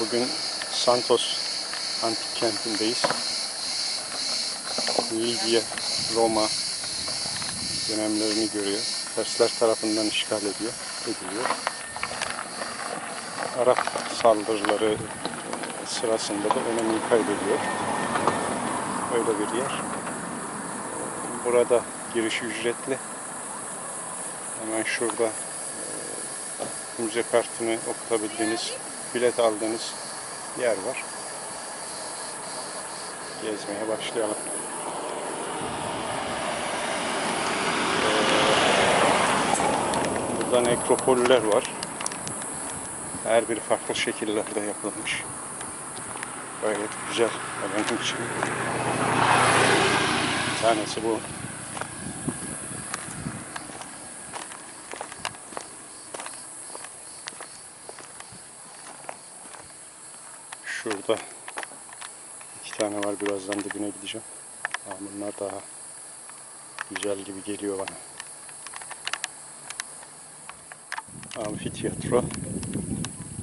Bugün Santos antik kentindeyiz. Lidya, Roma dönemlerini görüyor. Persler tarafından işgal ediyor, ediliyor. Arap saldırıları sırasında da önemini kaybediyor. Öyle bir yer. Burada giriş ücretli. Hemen şurada e, müze kartını okutabildiğiniz, bilet aldığınız yer var. Gezmeye başlayalım. Ee, Burada nekropoller var. Her biri farklı şekillerde yapılmış. Gayet güzel benim için. Bir tanesi bu. Şurada iki tane var. Birazdan dibine gideceğim. Ama bunlar daha güzel gibi geliyor bana. Amfiteyatro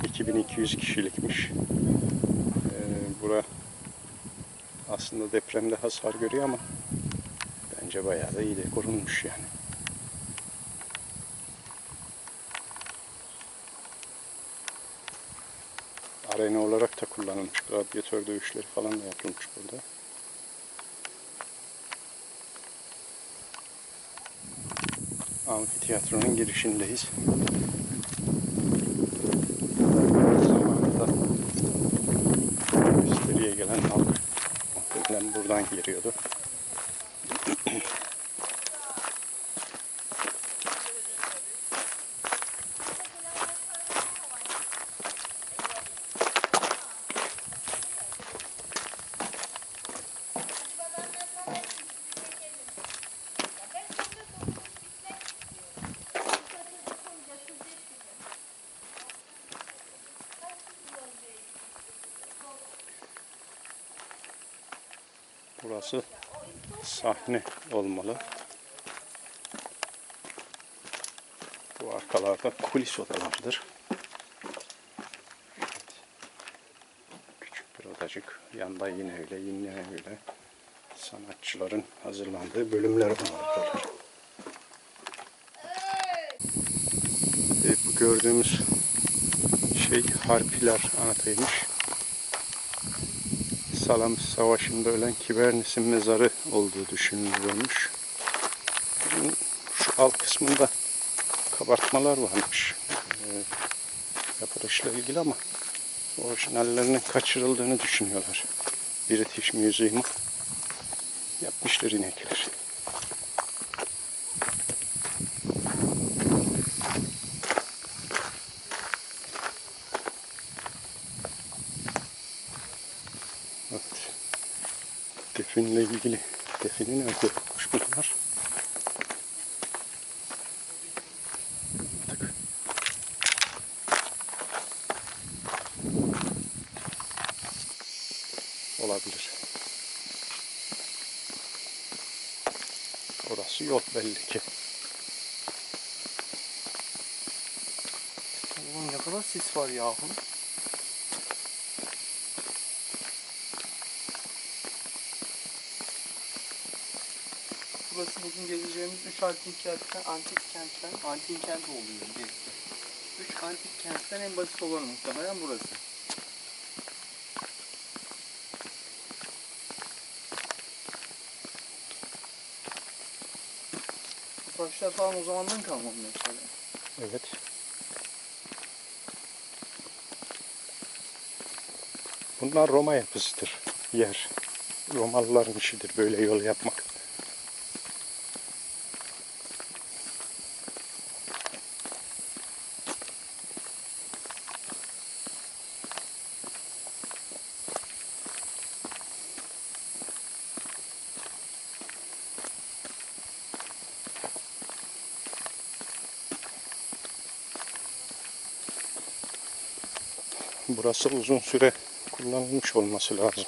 2200 kişilikmiş. Ee, bura aslında depremde hasar görüyor ama bence bayağı da iyi de korunmuş yani. Arena olarak da kullanılmış. Radyatör dövüşleri falan da yapılmış burada. Amfiteyatronun girişindeyiz. Zamanında gösteriye gelen halk muhtemelen buradan giriyordu. Burası sahne olmalı. Bu arkalarda kulis odalarıdır. Evet. Küçük bir odacık. Yanda yine öyle, yine öyle. Sanatçıların hazırlandığı bölümler var buralar. Evet, bu gördüğümüz şey Harpiler anıtıymış. Salam Savaşı'nda ölen Kibernis'in mezarı olduğu düşünülüyormuş. Şu alt kısmında kabartmalar varmış. Ee, yapılışla ilgili ama orijinallerinin kaçırıldığını düşünüyorlar. British Museum'u yapmışlar inekler. Evet. Definle ilgili defini nerede yapılmış bunlar? Olabilir. Orası yol belli ki. Oğlum ne kadar sis var yahu. Burası bugün gezeceğimiz 3 antik kentten, antik kentten, antik kent oluyor gezisi. 3 antik kentten en basit olanı muhtemelen burası. Bu taşlar falan o zamandan kalma mı mesela? Evet. Bunlar Roma yapısıdır. Yer. Romalıların işidir böyle yol yapmak. Burası uzun süre kullanılmış olması lazım.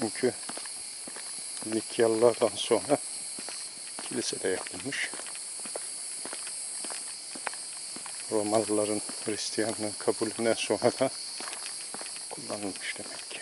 Çünkü Likyalılardan sonra kilise de yapılmış. Romalıların Hristiyanlığın kabulünden sonra da kullanılmış demek ki.